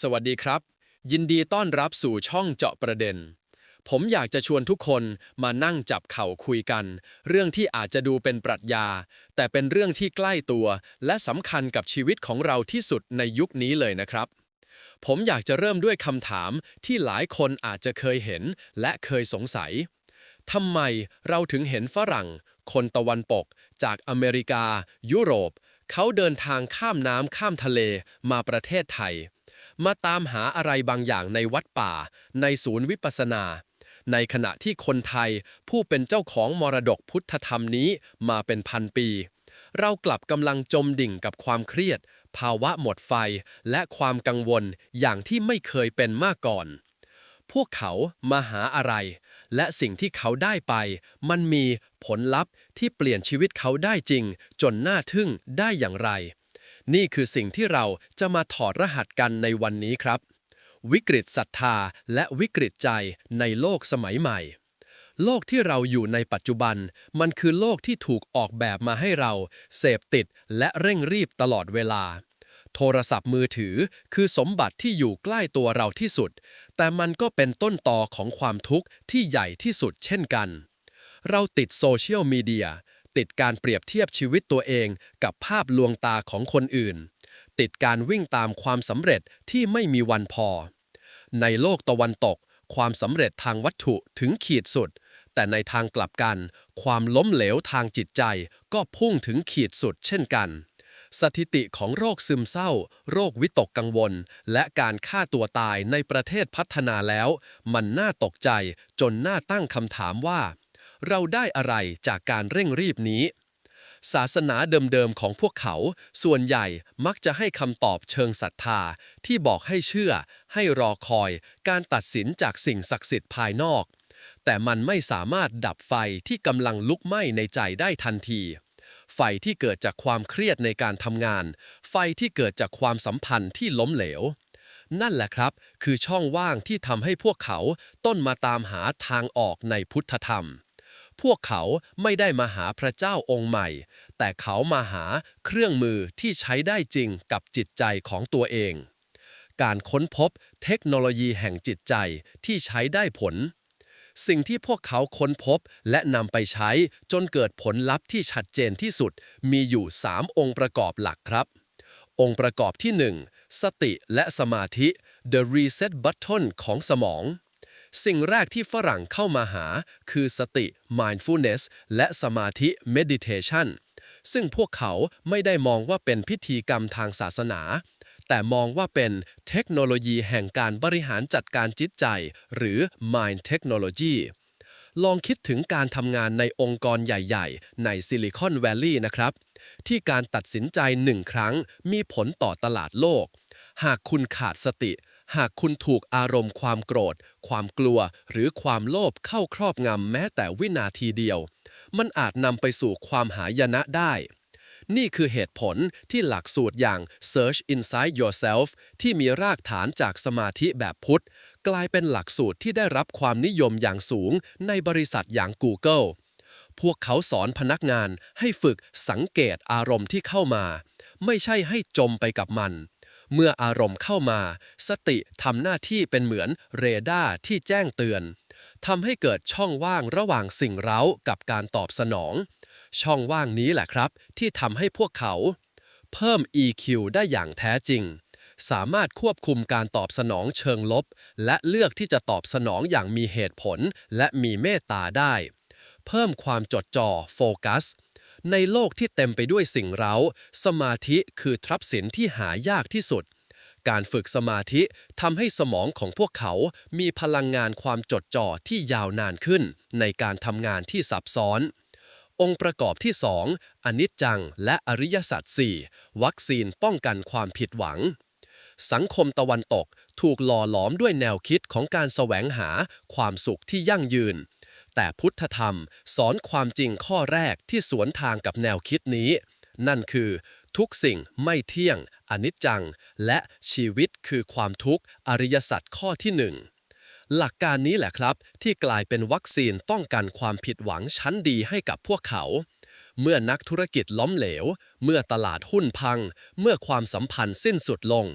สวัสดีครับ ยินดีต้อนรับสู่ช่องเจาะประเด็น ผมอยากจะชวนทุกคนมานั่งจับเข่าคุยกัน เรื่องที่อาจจะดูเป็นปรัชญา แต่เป็นเรื่องที่ใกล้ตัว และสำคัญกับชีวิตของเราที่สุดในยุคนี้เลยนะครับ ผมอยากจะเริ่มด้วยคำถามที่หลายคนอาจจะเคยเห็นและเคยสงสัยทำไมเราถึงเห็นฝรั่ง คนตะวันตกจากอเมริกา ยุโรป เขาเดินทางข้ามน้ำข้ามทะเลมาประเทศไทย มาตามหาอะไรบางอย่างในวัดป่า ในศูนย์วิปัสสนา ในขณะที่คนไทยผู้เป็นเจ้าของมรดกพุทธธรรมนี้มาเป็นพันปี เรากลับกำลังจมดิ่งกับความเครียด ภาวะหมดไฟ และความกังวลอย่างที่ไม่เคยเป็นมาก่อน พวกเขามาหาอะไร และสิ่งที่เขาได้ไป มันมีผลลัพธ์ที่เปลี่ยนชีวิตเขาได้จริง จนน่าทึ่งได้อย่างไร นี่คือสิ่งที่เราจะมาถอดรหัสกันในวันนี้ครับ วิกฤตศรัทธาและวิกฤตใจในโลกสมัยใหม่ โลกที่เราอยู่ในปัจจุบัน มันคือโลกที่ถูกออกแบบมาให้เรา เสพติดและเร่งรีบตลอดเวลา โทรศัพท์มือถือคือสมบัติที่อยู่ใกล้ตัวเราที่สุด แต่มันก็เป็นต้นตอของความทุกข์ที่ใหญ่ที่สุดเช่นกันเราติดโซเชียลมีเดีย ติดการเปรียบเทียบชีวิตตัวเองกับภาพลวงตาของคนอื่น ติดการวิ่งตามความสำเร็จที่ไม่มีวันพอ ในโลกตะวันตก ความสำเร็จทางวัตถุถึงขีดสุด แต่ในทางกลับกัน ความล้มเหลวทางจิตใจก็พุ่งถึงขีดสุดเช่นกัน สถิติของโรคซึมเศร้า โรควิตกกังวล และการฆ่าตัวตายในประเทศพัฒนาแล้ว มันน่าตกใจจนน่าตั้งคำถามว่า เราได้อะไรจากการเร่งรีบนี้ ศาสนาเดิมๆของพวกเขา ส่วนใหญ่มักจะให้คำตอบเชิงศรัทธา ที่บอกให้เชื่อ ให้รอคอย การตัดสินจากสิ่งศักดิ์สิทธิ์ภายนอก แต่มันไม่สามารถดับไฟที่กำลังลุกไหม้ในใจได้ทันทีไฟที่เกิดจากความเครียดในการทำงาน ไฟที่เกิดจากความสัมพันธ์ที่ล้มเหลว นั่นแหละครับ คือช่องว่างที่ทำให้พวกเขาต้นมาตามหาทางออกในพุทธธรรม พวกเขาไม่ได้มาหาพระเจ้าองค์ใหม่ แต่เขามาหาเครื่องมือที่ใช้ได้จริงกับจิตใจของตัวเอง การค้นพบเทคโนโลยีแห่งจิตใจที่ใช้ได้ผล สิ่งที่พวกเขาค้นพบและนำไปใช้จนเกิดผลลัพธ์ที่ชัดเจนที่สุดมีอยู่ 3 องค์ประกอบหลักครับ องค์ประกอบที่ 1 สติและสมาธิ the reset button ของสมอง สิ่งแรกที่ฝรั่งเข้ามาหาคือสติ mindfulness และสมาธิ meditation ซึ่งพวกเขาไม่ได้มองว่าเป็นพิธีกรรมทางศาสนา แต่มองว่าเป็นเทคโนโลยีแห่งการบริหารจัดการจิตใจ หรือ mind technology ลองคิดถึงการทำงานในองค์กรใหญ่ๆ ในซิลิคอนแวลลีย์นะครับ ที่การตัดสินใจหนึ่งครั้งมีผลต่อตลาดโลก หากคุณขาดสติ หากคุณถูกอารมณ์ความโกรธ ความกลัว หรือความโลภเข้าครอบงำแม้แต่วินาทีเดียว มันอาจนำไปสู่ความหายนะได้ นี่คือเหตุผลที่หลักสูตรอย่าง Search Inside Yourself ที่มีรากฐานจากสมาธิแบบพุทธ กลายเป็นหลักสูตรที่ได้รับความนิยมอย่างสูงในบริษัทอย่าง Google พวกเขาสอนพนักงานให้ฝึกสังเกตอารมณ์ที่เข้ามา ไม่ใช่ให้จมไปกับมัน เมื่ออารมณ์เข้ามา สติทำหน้าที่เป็นเหมือนเรดาร์ที่แจ้งเตือนทำให้เกิดช่องว่างระหว่างสิ่งเร้ากับการตอบสนอง ช่องว่างนี้แหละครับ ที่ทำให้พวกเขา เพิ่ม EQ ได้อย่างแท้จริง สามารถควบคุมการตอบสนองเชิงลบ และเลือกที่จะตอบสนองอย่างมีเหตุผล และมีเมตตาได้ เพิ่มความจดจ่อโฟกัส ในโลกที่เต็มไปด้วยสิ่งเร้า สมาธิคือทรัพย์สินที่หายากที่สุด การฝึกสมาธิทำให้สมองของพวกเขามีพลังงานความจดจ่อที่ยาวนานขึ้น ในการทำงานที่ซับซ้อน องค์ประกอบที่ 2 อนิจจังและอริยสัจ4วัคซีนป้องกันความผิดหวัง สังคมตะวันตกถูกหล่อหลอมด้วยแนวคิดของการแสวงหาความสุขที่ยั่งยืน แต่พุทธธรรมสอนความจริงข้อแรกที่สวนทางกับแนวคิดนี้ นั่นคือทุกสิ่งไม่เที่ยง อนิจจัง และชีวิตคือความทุกข์ อริยสัจข้อที่หนึ่งหลักการนี้แหละครับ ที่กลายเป็นวัคซีนป้องกันความผิดหวังชั้นดีให้กับพวกเขา เมื่อนักธุรกิจล้มเหลว เมื่อตลาดหุ้นพัง เมื่อความสัมพันธ์สิ้นสุดลง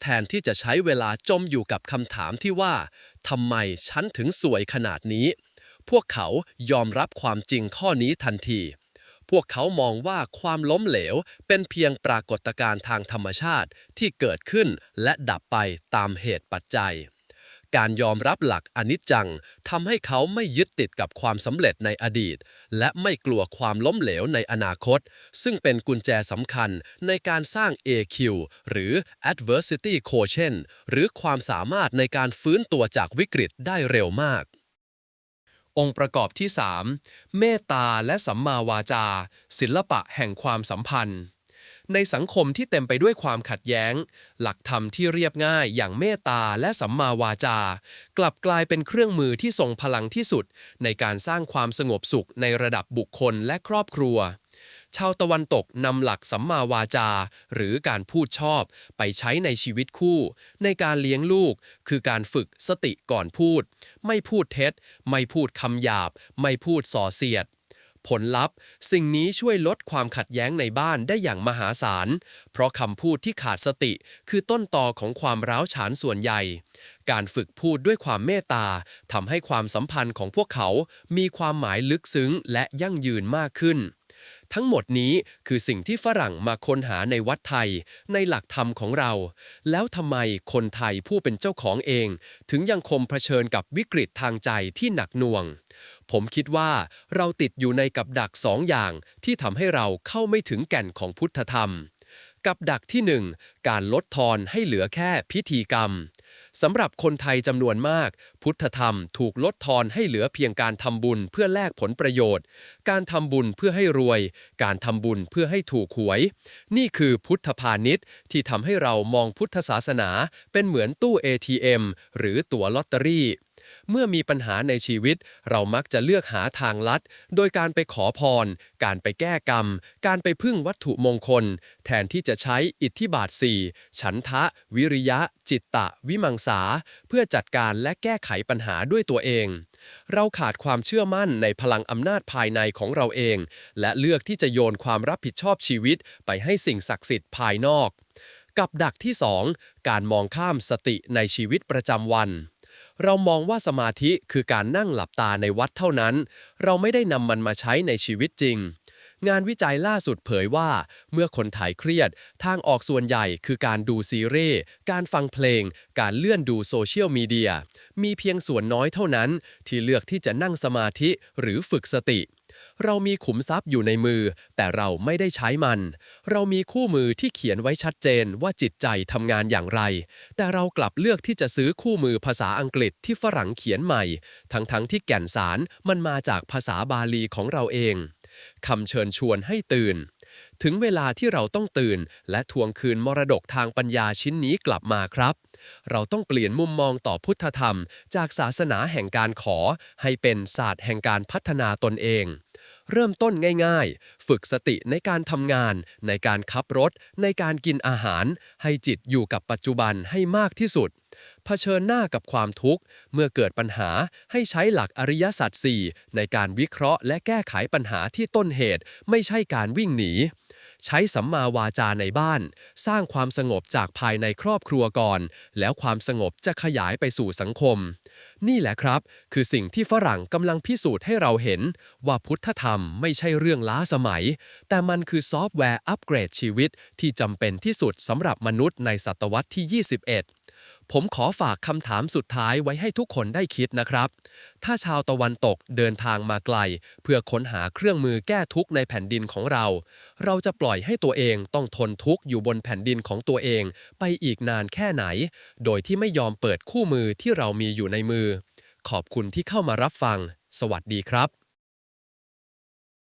แทนที่จะใช้เวลาจมอยู่กับคำถามที่ว่าทำไมฉันถึงสวยขนาดนี้ พวกเขายอมรับความจริงข้อนี้ทันที พวกเขามองว่าความล้มเหลวเป็นเพียงปรากฏการณ์ทางธรรมชาติที่เกิดขึ้นและดับไปตามเหตุปัจจัย การยอมรับหลักอนิจจังทำให้เขาไม่ยึดติดกับความสำเร็จในอดีต และไม่กลัวความล้มเหลวในอนาคต ซึ่งเป็นกุญแจสำคัญในการสร้าง AQ หรือ Adversity Quotient หรือความสามารถในการฟื้นตัวจากวิกฤตได้เร็วมาก องค์ประกอบที่ 3 เมตตาและสัมมาวาจา ศิลปะแห่งความสัมพันธ์ ในสังคมที่เต็มไปด้วยความขัดแย้ง หลักธรรมที่เรียบง่ายอย่างเมตตาและสัมมาวาจา กลับกลายเป็นเครื่องมือที่ทรงพลังที่สุด ในการสร้างความสงบสุขในระดับบุคคลและครอบครัว ชาวตะวันตกนำหลักสัมมาวาจา หรือการพูดชอบ ไปใช้ในชีวิตคู่ ในการเลี้ยงลูก คือการฝึกสติก่อนพูด ไม่พูดเท็จ ไม่พูดคำหยาบ ไม่พูดส่อเสียดผลลัพธ์ สิ่งนี้ช่วยลดความขัดแย้งในบ้านได้อย่างมหาศาล เพราะคำพูดที่ขาดสติคือต้นตอของความร้าวฉานส่วนใหญ่ การฝึกพูดด้วยความเมตตาทำให้ความสัมพันธ์ของพวกเขา มีความหมายลึกซึ้งและยั่งยืนมากขึ้น ทั้งหมดนี้คือสิ่งที่ฝรั่งมาค้นหาในวัดไทย ในหลักธรรมของเรา แล้วทำไมคนไทยผู้เป็นเจ้าของเอง ถึงยังคงเผชิญกับวิกฤตทางใจที่หนักหน่วง ผมคิดว่าเราติดอยู่ในกับดักสองอย่างที่ทำให้เราเข้าไม่ถึงแก่นของพุทธธรรม กับดักที่หนึ่งการลดทอนให้เหลือแค่พิธีกรรม สำหรับคนไทยจำนวนมาก พุทธธรรมถูกลดทอนให้เหลือเพียงการทำบุญเพื่อแลกผลประโยชน์ การทำบุญเพื่อให้รวย การทำบุญเพื่อให้ถูกหวย นี่คือพุทธพาณิชย์ที่ทำให้เรามองพุทธศาสนา เป็นเหมือนตู้ ATM หรือตั๋วลอตเตอรี่ เมื่อมีปัญหาในชีวิต เรามักจะเลือกหาทางลัด โดยการไปขอพร การไปแก้กรรม การไปพึ่งวัตถุมงคล แทนที่จะใช้อิทธิบาทสี่ฉันทะ วิริยะ จิตตะ วิมังสา เพื่อจัดการและแก้ไขปัญหาด้วยตัวเอง เราขาดความเชื่อมั่นในพลังอำนาจภายในของเราเอง และเลือกที่จะโยนความรับผิดชอบชีวิต ไปให้สิ่งศักดิ์สิทธิ์ภายนอก กับดักที่ 2 การมองข้ามสติในชีวิตประจำวัน เรามองว่าสมาธิคือการนั่งหลับตาในวัดเท่านั้น เราไม่ได้นำมันมาใช้ในชีวิตจริง งานวิจัยล่าสุดเผยว่า เมื่อคนถ่ายเครียด ทางออกส่วนใหญ่คือการดูซีรีส์ การฟังเพลง การเลื่อนดูโซเชียลมีเดีย มีเพียงส่วนน้อยเท่านั้น ที่เลือกที่จะนั่งสมาธิหรือฝึกสติ เรามีขุมทรัพย์อยู่ในมือ แต่เราไม่ได้ใช้มัน เรามีคู่มือที่เขียนไว้ชัดเจนว่าจิตใจทำงานอย่างไร แต่เรากลับเลือกที่จะซื้อคู่มือภาษาอังกฤษที่ฝรั่งเขียนใหม่ ทั้งๆทที่แก่นสารมันมาจากภาษาบาลีของเราเองคำเชิญชวนให้ตื่น ถึงเวลาที่เราต้องตื่น และทวงคืนมรดกทางปัญญาชิ้นนี้กลับมาครับ เราต้องเปลี่ยนมุมมองต่อพุทธธรรม จากศาสนาแห่งการขอ ให้เป็นศาสตร์แห่งการพัฒนาตนเอง เริ่มต้นง่ายๆ ฝึกสติในการทำงาน ในการขับรถ ในการกินอาหาร ให้จิตอยู่กับปัจจุบันให้มากที่สุด เผชิญหน้ากับความทุกข์ เมื่อเกิดปัญหาให้ใช้หลักอริยสัจสี่ในการวิเคราะห์และแก้ไขปัญหาที่ต้นเหตุ ไม่ใช่การวิ่งหนีใช้สัมมาวาจาในบ้าน สร้างความสงบจากภายในครอบครัวก่อน แล้วความสงบจะขยายไปสู่สังคม นี่แหละครับ คือสิ่งที่ฝรั่งกำลังพิสูจน์ให้เราเห็น ว่าพุทธธรรมไม่ใช่เรื่องล้าสมัย แต่มันคือซอฟต์แวร์อัปเกรดชีวิตที่จำเป็นที่สุดสำหรับมนุษย์ในศตวรรษที่ 21 ผมขอฝากคำถามสุดท้ายไว้ให้ทุกคนได้คิดนะครับ ถ้าชาวตะวันตกเดินทางมาไกล เพื่อค้นหาเครื่องมือแก้ทุกข์ในแผ่นดินของเรา เราจะปล่อยให้ตัวเองต้องทนทุกข์อยู่บนแผ่นดินของตัวเอง ไปอีกนานแค่ไหน โดยที่ไม่ยอมเปิดคู่มือที่เรามีอยู่ในมือ ขอบคุณที่เข้ามารับฟัง สวัสดีครับ